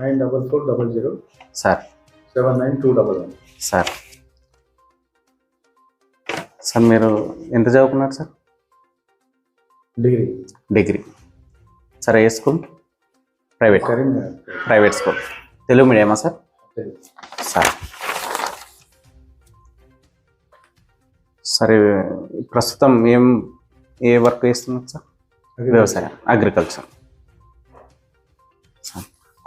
Nine double four double zero sir. Seven nine two double one. Sir. Sir మీరు ఎంత చదువుకున్నారు sir? Degree. Degree. Sir ఏ school? Private. Private school. Telugu మీడియమా sir? Sir. సరే ప్రస్తుతం ఏం ఏ work చేస్తున్నారు sir? వ్యవసాయం అగ్రికల్చర్.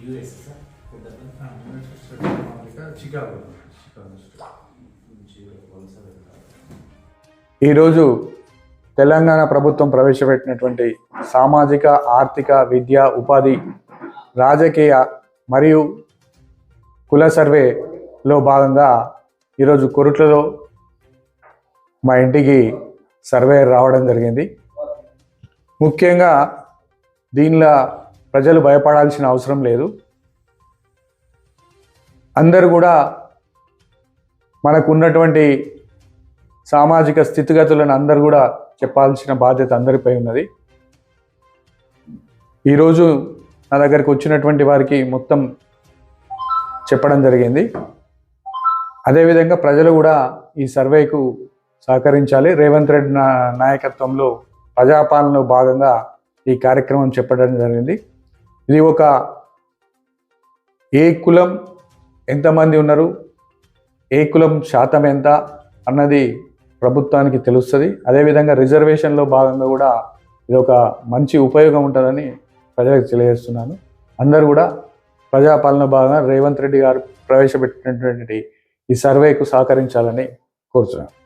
లేదు సార్ చికాగో ఈరోజు తెలంగాణ ప్రభుత్వం ప్రవేశపెట్టినటువంటి సామాజిక ఆర్థిక విద్య ఉపాధి రాజకీయ మరియు కుల సర్వేలో భాగంగా ఈరోజు కొరుట్లలో మా ఇంటికి సర్వే రావడం జరిగింది. ముఖ్యంగా దీనిలో ప్రజలు భయపడాల్సిన అవసరం లేదు. అందరూ కూడా మనకు ఉన్నటువంటి సామాజిక స్థితిగతులను అందరూ కూడా చెప్పాల్సిన బాధ్యత అందరిపై ఉన్నది. ఈరోజు నా దగ్గరికి వచ్చినటువంటి వారికి మొత్తం చెప్పడం జరిగింది. అదేవిధంగా ప్రజలు కూడా ఈ సర్వేకు సహకరించాలి. రేవంత్ రెడ్డి నాయకత్వంలో ప్రజాపాలనలో భాగంగా ఈ కార్యక్రమం చెప్పడం జరిగింది. ఇది ఒక ఏ కులం ఎంతమంది ఉన్నారు? ఏ కులం శాతం ఎంత అన్నది ప్రభుత్వానికి తెలుస్తుంది. అదేవిధంగా రిజర్వేషన్లో భాగంగా కూడా ఇది ఒక మంచి ఉపయోగం ఉంటుందని ప్రజలకు తెలియజేస్తున్నాను. అందరూ కూడా ప్రజాపాలన భాగంగా రేవంత్ రెడ్డి గారు ప్రవేశపెట్టినటువంటి ఈ సర్వేకు సహకరించాలని కోరుతున్నాను